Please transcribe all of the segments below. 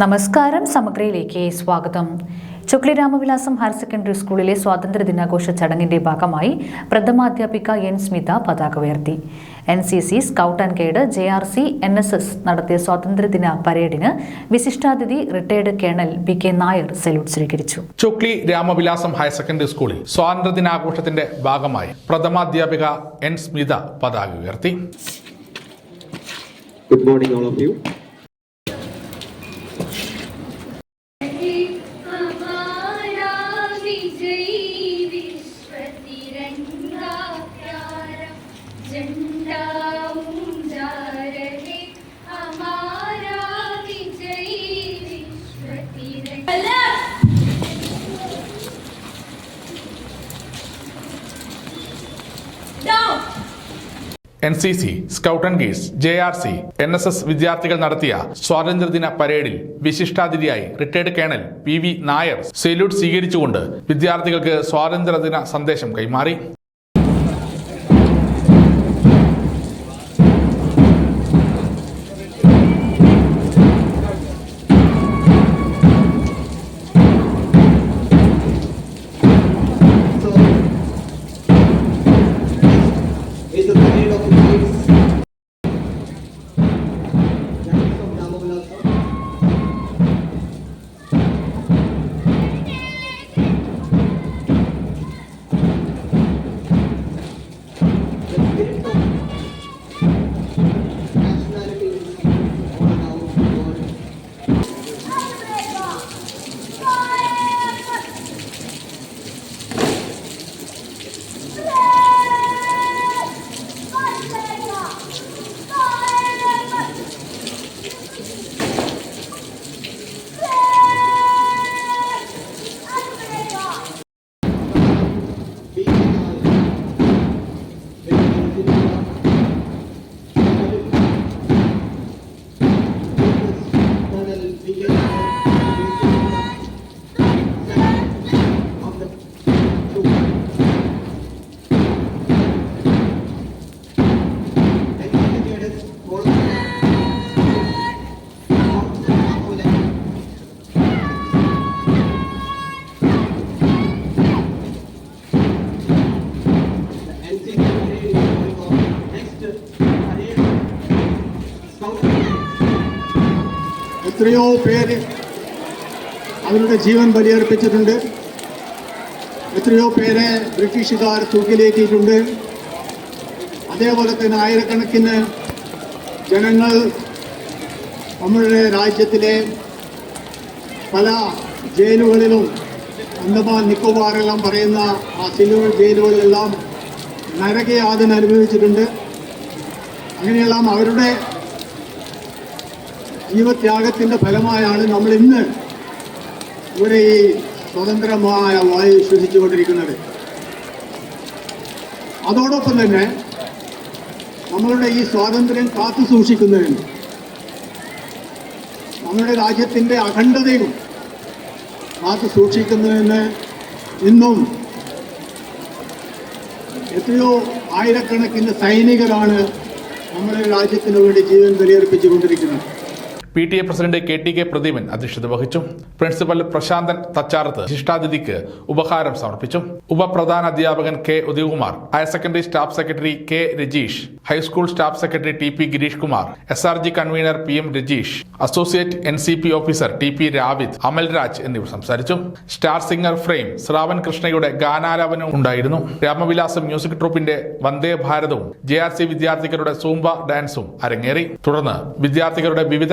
നമസ്കാരം സമഗ്രയിലേക്ക് സ്വാഗതം. Chokli Ramavilasam higher secondary സ്കൂളിലെ സ്വാതന്ത്ര്യ ദിനാഘോഷ ചടങ്ങിന്റെ ഭാഗമായി പ്രഥമാധ്യാപിക എൻ സ്മിത പതാക ഉയർത്തി. N C C scout and guide J R C N S S നടത്തിയ സ്വാതന്ത്ര്യദിന പരേഡിന് വിശിഷ്ടാതിഥി retired colonel B K Nair salute സ്വീകരിച്ചു. ചുക്ലി രാമവിലാസം ഹയർ സെക്കൻഡറി സ്കൂളിൽ സ്വാതന്ത്ര്യ സ്വാതന്ത്ര്യദിനാഘോഷത്തിന്റെ ഭാഗമായി പ്രഥമാധ്യാപിക എൻ സ്മിത പതാക ഉയർത്തി. Good morning all of you. N C C scout and guides J R C N S S വിദ്യാർത്ഥികൾ നടത്തിയ സ്വാതന്ത്ര്യദിന പരേഡിൽ വിശിഷ്ടാതിഥിയായി retired colonel P V Nair salute സ്വീകരിച്ചുകൊണ്ട് വിദ്യാർത്ഥികൾക്ക് സ്വാതന്ത്ര്യദിന സന്ദേശം കൈമാറി. Is എത്രയോ പേര് അവരുടെ ജീവൻ ബലിയർപ്പിച്ചിട്ടുണ്ട്. എത്രയോ പേരെ ബ്രിട്ടീഷുകാർ തൂക്കിലേറ്റിയിട്ടുണ്ട്. അതേപോലെ തന്നെ ആയിരക്കണക്കിന് ജനങ്ങൾ നമ്മളുടെ രാജ്യത്തിലെ പല ജയിലുകളിലും അന്തമാൻ നിക്കോബാറെല്ലാം പറയുന്ന ആ സിലുകൾ ജയിലുകളിലെല്ലാം നരകയാതന അനുഭവിച്ചിട്ടുണ്ട്. അങ്ങനെയെല്ലാം അവരുടെ ജീവത്യാഗത്തിന്റെ ഫലമായാണ് നമ്മൾ ഇന്ന് ഒരു ഈ സ്വതന്ത്രമായ വായു ശ്വസിച്ചുകൊണ്ടിരിക്കുന്നത്. അതോടൊപ്പം തന്നെ നമ്മളുടെ ഈ സ്വാതന്ത്ര്യം കാത്തു സൂക്ഷിക്കുന്നതിന് നമ്മുടെ രാജ്യത്തിന്റെ അഖണ്ഡതയും കാത്തു സൂക്ഷിക്കുന്നതിന് ഇന്നും എത്രയോ ആയിരക്കണക്കിന് സൈനികരാണ് നമ്മുടെ രാജ്യത്തിന് വേണ്ടി ജീവൻ ബലിയർപ്പിച്ചുകൊണ്ടിരിക്കുന്നത് P T A president K T K Pradeepan അധ്യക്ഷത വഹിച്ചു. പ്രിൻസിപ്പൽ പ്രശാന്തൻ തച്ചാർത്ത് ശിഷ്ടാതിഥിക്ക് ഉപഹാരം സമർപ്പിച്ചു. ഉപപ്രധാന അധ്യാപകൻ K Udayakumar higher secondary staff secretary K Rajeesh high school staff secretary T P Gireesh Kumar S R G convenor P M Rajeesh associate N C P officer T P Ravid Amalraj എന്നിവർ സംസാരിച്ചു. Star singer frame Shravan കൃഷ്ണയുടെ ഗാനാലാപനവും ഉണ്ടായിരുന്നു. Ramavilasam music ട്രൂപ്പിന്റെ വന്ദേ ഭാരതവും J R C വിദ്യാർത്ഥികളുടെ Zumba ഡാൻസും അരങ്ങേറി. തുടർന്ന് വിദ്യാർത്ഥികളുടെ വിവിധ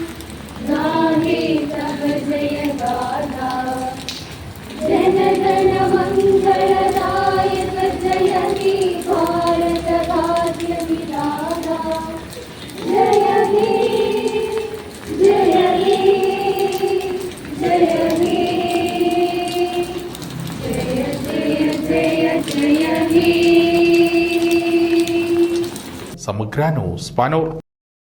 granules, spinal